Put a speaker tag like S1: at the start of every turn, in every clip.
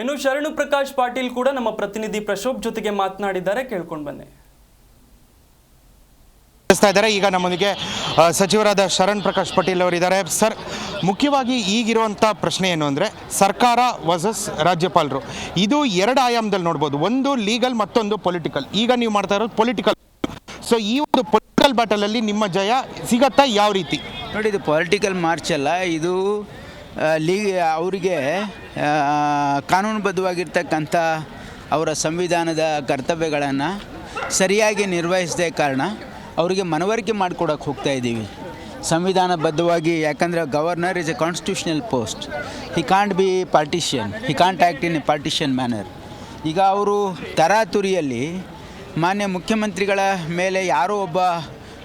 S1: ಇನ್ನು ಶರಣು ಪ್ರಕಾಶ್ ಪಾಟೀಲ್ ಕೂಡ ನಮ್ಮ ಪ್ರತಿನಿಧಿ ಪ್ರಶೋಭ್ ಜೊತೆಗೆ ಮಾತನಾಡಿದ್ದಾರೆ ಕೇಳ್ಕೊಂಡು ಬನ್ನಿ.
S2: ಇದ್ದಾರೆ. ಈಗ ನಮ್ಮೊಂದಿಗೆ ಸಚಿವರಾದ ಶರಣ್ ಪ್ರಕಾಶ್ ಪಟೇಲ್ ಅವರಿದ್ದಾರೆ. ಸರ್ ಮುಖ್ಯವಾಗಿ ಈಗಿರುವಂಥ ಪ್ರಶ್ನೆ ಏನು ಅಂದರೆ ಸರ್ಕಾರ ವರ್ಸಸ್ ರಾಜ್ಯಪಾಲರು. ಇದು ಎರಡು ಆಯಾಮದಲ್ಲಿ ನೋಡ್ಬೋದು. ಒಂದು ಲೀಗಲ್ ಮತ್ತೊಂದು ಪೊಲಿಟಿಕಲ್ ಈಗ ನೀವು ಮಾಡ್ತಾ ಇರೋದು ಪೊಲಿಟಿಕಲ್ ಸೊ ಈ ಒಂದು ಪೊಲಿಟಿಕಲ್ ಬ್ಯಾಟಲಲ್ಲಿ ನಿಮ್ಮ ಜಯ ಸಿಗತ್ತಾ ಯಾವ ರೀತಿ?
S3: ನೋಡಿ ಇದು ಪೊಲಿಟಿಕಲ್ ಮಾರ್ಚ್ ಅಲ್ಲ. ಇದು ಲೀ, ಅವರಿಗೆ ಕಾನೂನುಬದ್ಧವಾಗಿರ್ತಕ್ಕಂಥ ಅವರ ಸಂವಿಧಾನದ ಕರ್ತವ್ಯಗಳನ್ನು ಸರಿಯಾಗಿ ನಿರ್ವಹಿಸದೇ ಕಾರಣ ಅವರಿಗೆ ಮನವರಿಕೆ ಮಾಡಿಕೊಡಕ್ಕೆ ಹೋಗ್ತಾ ಇದ್ದೀವಿ. ಸಂವಿಧಾನಬದ್ಧವಾಗಿ, ಯಾಕಂದರೆ governor is a constitutional post he can't be partisan he can't act in a partisan manner ಈಗ ಅವರು ತರಾತುರಿಯಲ್ಲಿ ಮಾನ್ಯ ಮುಖ್ಯಮಂತ್ರಿಗಳ ಮೇಲೆ ಯಾರೋ ಒಬ್ಬ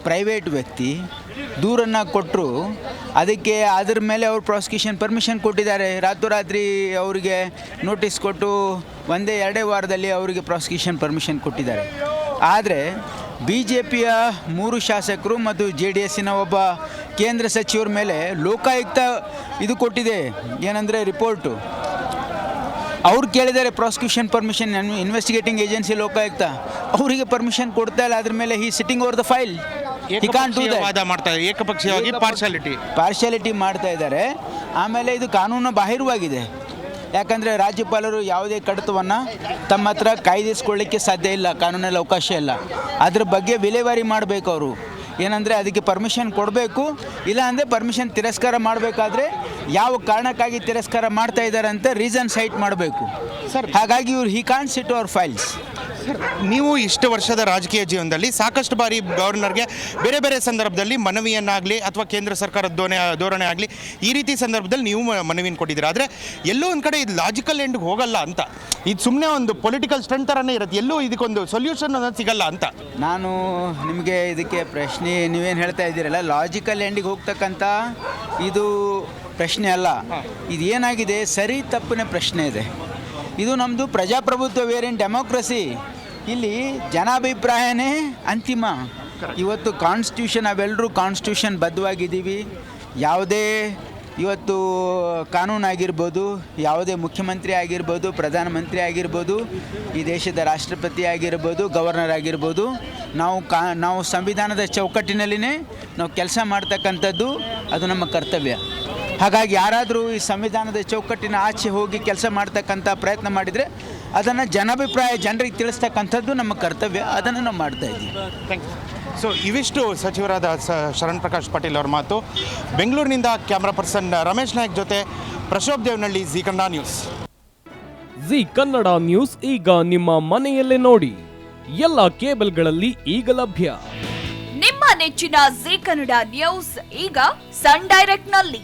S3: ಪ್ರೈವೇಟ್ ವ್ಯಕ್ತಿ ದೂರನ್ನು ಕೊಟ್ಟರು ಅದಕ್ಕೆ ಅದ್ರ ಮೇಲೆ ಅವರು ಪ್ರಾಸಿಕ್ಯೂಷನ್ ಪರ್ಮಿಷನ್ ಕೊಟ್ಟಿದ್ದಾರೆ. ರಾತ್ರೋರಾತ್ರಿ ಅವರಿಗೆ ನೋಟಿಸ್ ಕೊಟ್ಟು ಒಂದೇ ಎರಡೇ ವಾರದಲ್ಲಿ ಅವರಿಗೆ ಪ್ರಾಸಿಕ್ಯೂಷನ್ ಪರ್ಮಿಷನ್ ಕೊಟ್ಟಿದ್ದಾರೆ. ಆದರೆ ಬಿ ಜೆ ಪಿಯ ಮೂರು ಶಾಸಕರು ಮತ್ತು ಜೆ ಡಿ ಎಸ್ಸಿನ ಒಬ್ಬ ಕೇಂದ್ರ ಸಚಿವರ ಮೇಲೆ ಲೋಕಾಯುಕ್ತ ಇದು ಕೊಟ್ಟಿದೆ. ಏನಂದರೆ ರಿಪೋರ್ಟು ಅವ್ರು ಕೇಳಿದ್ದಾರೆ prosecution permission investigating agency Lokayukta. ಅವರಿಗೆ ಪರ್ಮಿಷನ್ ಕೊಡ್ತಾ ಇಲ್ಲ, ಅದ್ರ ಮೇಲೆ he sitting over the file
S2: ವಾದ ಮಾಡ್ತಾ ಇದ್ದಾರೆ ಏಕಪಕ್ಷೀಯವಾಗಿ ಪಾರ್ಶಾಲಿಟಿ
S3: ಪಾರ್ಶಾಲಿಟಿ ಮಾಡ್ತಾ ಇದ್ದಾರೆ. ಆಮೇಲೆ ಇದು ಕಾನೂನು ಬಾಹಿರವಾಗಿದೆ. ಯಾಕಂದರೆ ರಾಜ್ಯಪಾಲರು ಯಾವುದೇ ಕಡತವನ್ನು ತಮ್ಮ ಹತ್ರ ಕಾಯ್ದಿಸ್ಕೊಳ್ಳಿಕ್ಕೆ ಸಾಧ್ಯ ಇಲ್ಲ ಕಾನೂನಲ್ಲಿ ಅವಕಾಶ ಇಲ್ಲ. ಅದ್ರ ಬಗ್ಗೆ ವಿಲೇವಾರಿ ಮಾಡಬೇಕು ಅವರು. ಏನಂದರೆ ಅದಕ್ಕೆ ಪರ್ಮಿಷನ್ ಕೊಡಬೇಕು. ಇಲ್ಲ ಅಂದ್ರೆ ಪರ್ಮಿಷನ್ ತಿರಸ್ಕಾರ ಮಾಡಬೇಕಾದ್ರೆ ಯಾವ ಕಾರಣಕ್ಕಾಗಿ ತಿರಸ್ಕಾರ ಮಾಡ್ತಾ ಇದ್ದಾರೆ ಅಂತ ರೀಸನ್ ಸೈಟ್ ಮಾಡಬೇಕು.
S2: ಸರ್.
S3: ಹಾಗಾಗಿ ಇವ್ರು ಹಿ ಕಾನ್ ಸಿಟ್ ಅವರ್ ಫೈಲ್ಸ್
S2: ನೀವು ಇಷ್ಟು ವರ್ಷದ ರಾಜಕೀಯ ಜೀವನದಲ್ಲಿ ಸಾಕಷ್ಟು ಬಾರಿ ಗವರ್ನರ್ಗೆ ಬೇರೆ ಬೇರೆ ಸಂದರ್ಭದಲ್ಲಿ ಮನವಿಯನ್ನಾಗಲಿ ಅಥವಾ ಕೇಂದ್ರ ಸರ್ಕಾರದ ಧೋರಣೆ ಧೋರಣೆ ಆಗಲಿ ಈ ರೀತಿ ಸಂದರ್ಭದಲ್ಲಿ ನೀವು ಮನವಿಯನ್ನು ಕೊಟ್ಟಿದ್ದೀರಾ? ಆದರೆ ಎಲ್ಲೋ ಒಂದು ಕಡೆ ಇದು ಲಾಜಿಕಲ್ ಎಂಡ್ಗೆ ಹೋಗಲ್ಲ ಅಂತ. ಇದು ಸುಮ್ಮನೆ ಒಂದು ಪೊಲಿಟಿಕಲ್ ಸ್ಟಂಟ್ ಥರನೇ ಇರುತ್ತೆ. ಎಲ್ಲೂ ಇದಕ್ಕೊಂದು ಸೊಲ್ಯೂಷನ್ ಅನ್ನೋದು ಸಿಗಲ್ಲ ಅಂತ.
S3: ನಾನು ನಿಮಗೆ ಇದಕ್ಕೆ ಪ್ರಶ್ನೆ ನೀವೇನು ಹೇಳ್ತಾ ಇದ್ದೀರಲ್ಲ? ಲಾಜಿಕಲ್ ಎಂಡಿಗೆ ಹೋಗ್ತಕ್ಕಂಥ ಇದು ಪ್ರಶ್ನೆ ಅಲ್ಲ. ಇದು ಏನಾಗಿದೆ? ಸರಿ ತಪ್ಪಿನ ಪ್ರಶ್ನೆ ಇದೆ. ಇದು ನಮ್ಮದು ಪ್ರಜಾಪ್ರಭುತ್ವ ವೇರಿಯನ್ ಡೆಮೋಕ್ರಸಿ ಇಲ್ಲಿ ಜನಾಭಿಪ್ರಾಯನೇ ಅಂತಿಮ. ಇವತ್ತು ಕಾನ್ಸ್ಟಿಟ್ಯೂಷನ್ ನಾವೆಲ್ಲರೂ ಕಾನ್ಸ್ಟಿಟ್ಯೂಷನ್ ಬದ್ಧವಾಗಿದ್ದೀವಿ. ಯಾವುದೇ ಇವತ್ತು ಕಾನೂನು ಆಗಿರ್ಬೋದು ಯಾವುದೇ ಮುಖ್ಯಮಂತ್ರಿ ಆಗಿರ್ಬೋದು ಪ್ರಧಾನಮಂತ್ರಿ ಆಗಿರ್ಬೋದು ಈ ದೇಶದ ರಾಷ್ಟ್ರಪತಿ ಆಗಿರ್ಬೋದು ಗವರ್ನರ್ ಆಗಿರ್ಬೋದು ನಾವು ಕಾ ನಾವು ಸಂವಿಧಾನದ ಚೌಕಟ್ಟಿನಲ್ಲಿನೇ ನಾವು ಕೆಲಸ ಮಾಡ್ತಕ್ಕಂಥದ್ದು ಅದು ನಮ್ಮ ಕರ್ತವ್ಯ. ಹಾಗಾಗಿ ಯಾರಾದರೂ ಈ ಸಂವಿಧಾನದ ಚೌಕಟ್ಟಿನ ಆಚೆ ಹೋಗಿ ಕೆಲಸ ಮಾಡ್ತಕ್ಕಂಥ ಪ್ರಯತ್ನ ಮಾಡಿದರೆ ಅದನ್ನು ಜನಾಭಿಪ್ರಾಯ ಜನರಿಗೆ ತಿಳಿಸ್ತಕ್ಕಂಥದ್ದು ನಮ್ಮ ಕರ್ತವ್ಯ. ಅದನ್ನು ನಾವು ಮಾಡ್ತಾ ಇದ್ದೀವಿ.
S2: ಸೊ ಇವಿಷ್ಟು ಸಚಿವರಾದ ಸ ಶರಣ್ ಪ್ರಕಾಶ್ ಪಾಟೀಲ್ ಅವ್ರ ಮಾತು. ಬೆಂಗಳೂರಿನಿಂದ ಕ್ಯಾಮ್ರಾ ಪರ್ಸನ್ ರಮೇಶ್ ನಾಯಕ್ ಜೊತೆ Prashobh Devanahalli Zee Kannada news.
S4: Zee Kannada news ಈಗ ನಿಮ್ಮ ಮನೆಯಲ್ಲೇ ನೋಡಿ. ಎಲ್ಲ ಕೇಬಲ್ಗಳಲ್ಲಿ ಈಗ ಲಭ್ಯ.
S5: ನಿಮ್ಮ ನೆಚ್ಚಿನ ಜಿ ಕನ್ನಡ ನ್ಯೂಸ್ ಈಗ ಸನ್ ಡೈರೆಕ್ಟ್ನಲ್ಲಿ